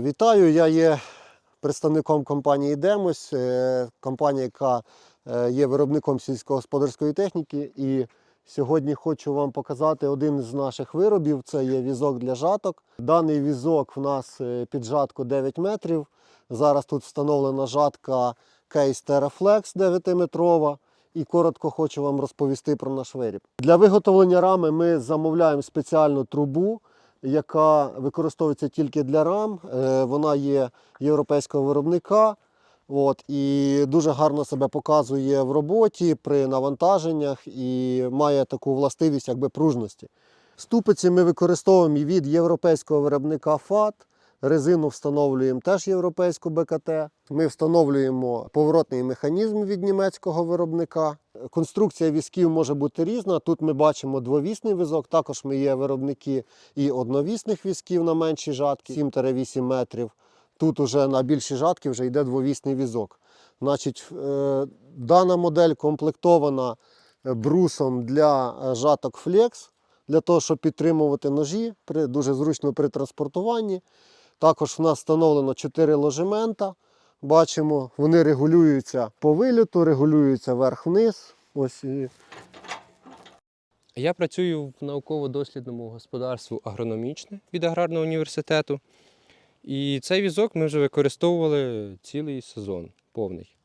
Вітаю, я є представником компанії Демос, е, компанія, яка е, є виробником сільськогосподарської техніки. І сьогодні хочу вам показати один з наших виробів. Це є візок для жаток. Даний візок в нас е, під жатку 9 метрів. Зараз тут встановлена жатка Case TerraFlex 9-метрова. І коротко хочу вам розповісти про наш виріб. Для виготовлення рами ми замовляємо спеціальну трубу яка використовується тільки для рам. Е, Вона є європейського виробника. От, і дуже гарно себе показує в роботі при навантаженнях і має таку властивість якби пружності. Ступиці ми використовуємо від європейського виробника FAT. Резину встановлюємо теж європейську БКТ. Ми встановлюємо поворотний механізм від німецького виробника. Конструкція візків може бути різна. Тут ми бачимо двовісний візок. Також ми є виробники і одновісних візків на менші жатки 7-8 метрів. Тут уже на більші жатки вже йде двовісний візок. Значить, е, дана модель комплектована е, брусом для е, жаток Flex, для того, щоб підтримувати ножі, дуже зручно при транспортуванні. Також в нас встановлено 4 ложемента. Бачимо, вони регулюються по виліту, регулюються вверх-вниз. Ось і Я працюю в науково-дослідному господарстві агрономічне від аграрного університету. І цей візок ми вже використовували цілий сезон повний.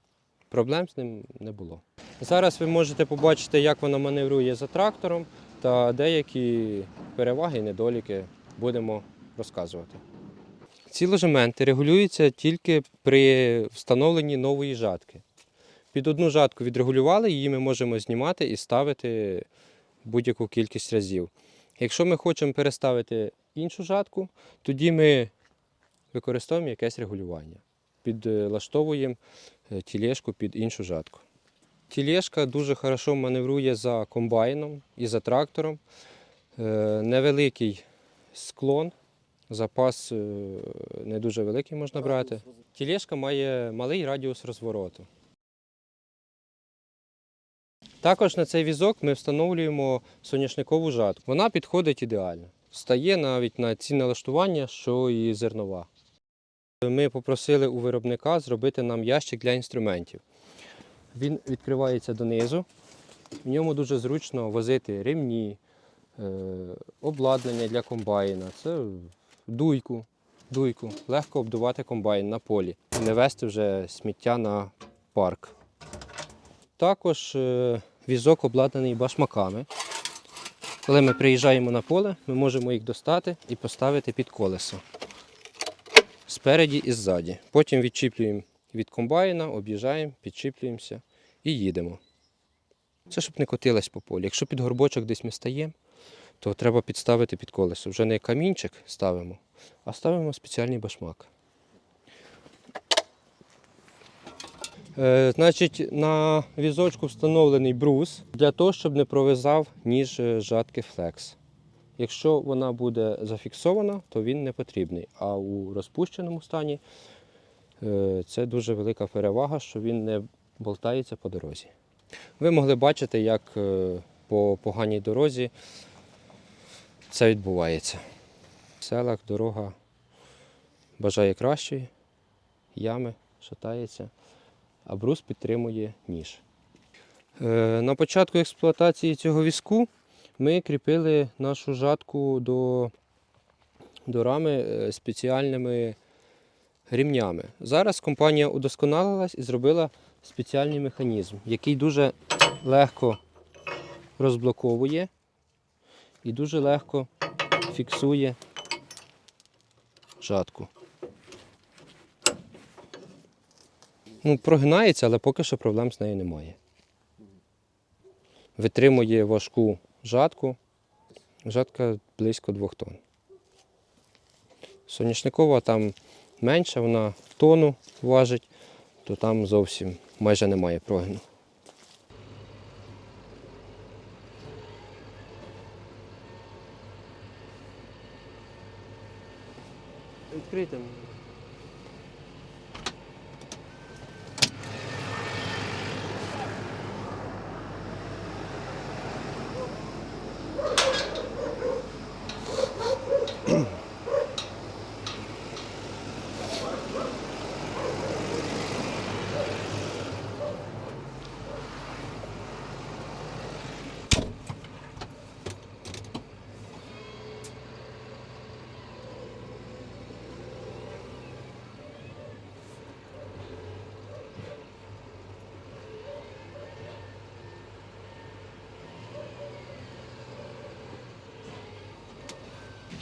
Проблем з ним не було. Зараз ви можете побачити, як воно маневрує за трактором та деякі переваги і недоліки будемо розказувати. Ці ложементи регулюються тільки при встановленні нової жатки. Під одну жатку відрегулювали, її ми можемо знімати і ставити будь-яку кількість разів. Якщо ми хочемо переставити іншу жатку, тоді ми використовуємо якесь регулювання. Підлаштовуємо е, тілешку під іншу жатку. Тілешка дуже хорошо маневрує за комбайном і за трактором. Е, Невеликий склон, запас е, не дуже великий можна брати. Тілешка має малий радіус розвороту. Також на цей візок ми встановлюємо соняшникову жатку. Вона підходить ідеально. Стає навіть на ці налаштування, що і зернова. Ми попросили у виробника зробити нам ящик для інструментів. Він відкривається донизу. В ньому дуже зручно возити ремні, е, обладнання для комбайна. Це дуйку, дуйку. Легко обдувати комбайн на полі. Не вести вже сміття на парк. Також е, візок обладнаний башмаками. Коли ми приїжджаємо на поле, ми можемо їх достати і поставити під колесо. Спереді і ззаді. Потім відчіплюємо від комбайна, об'їжджаємо, підчіплюємося і їдемо. Це щоб не котилась по полі. Якщо під горбочок десь ми стаємо, то треба підставити під колесо. Вже не камінчик ставимо, а ставимо спеціальний башмак. Е, Значить, на візочку встановлений брус для того, щоб не провизав ніж е, жатки Flex. Якщо вона буде зафіксована, то він не потрібний. А у розпущеному стані е, це дуже велика перевага, що він не болтається по дорозі. Ви могли бачити, як по поганій дорозі це відбувається. В селах дорога бажає кращої, ями шатається, а брус підтримує ніж. Е, На початку експлуатації цього візку ми кріпили нашу жатку до, до рами е, спеціальними рівнями. Зараз компанія удосконалилась і зробила спеціальний механізм, який дуже легко розблоковує і дуже легко фіксує жатку. Ну, прогинається, але поки що проблем з нею немає. Витримує важку жатку. Жатка близько 2 тонн. Соняшникова там менша, вона тонну важить, то там зовсім майже немає прогину. Відкрийте.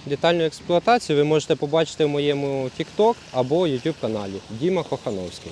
Детальну експлуатацію ви можете побачити в моєму TikTok або YouTube каналі Діма Хохановський.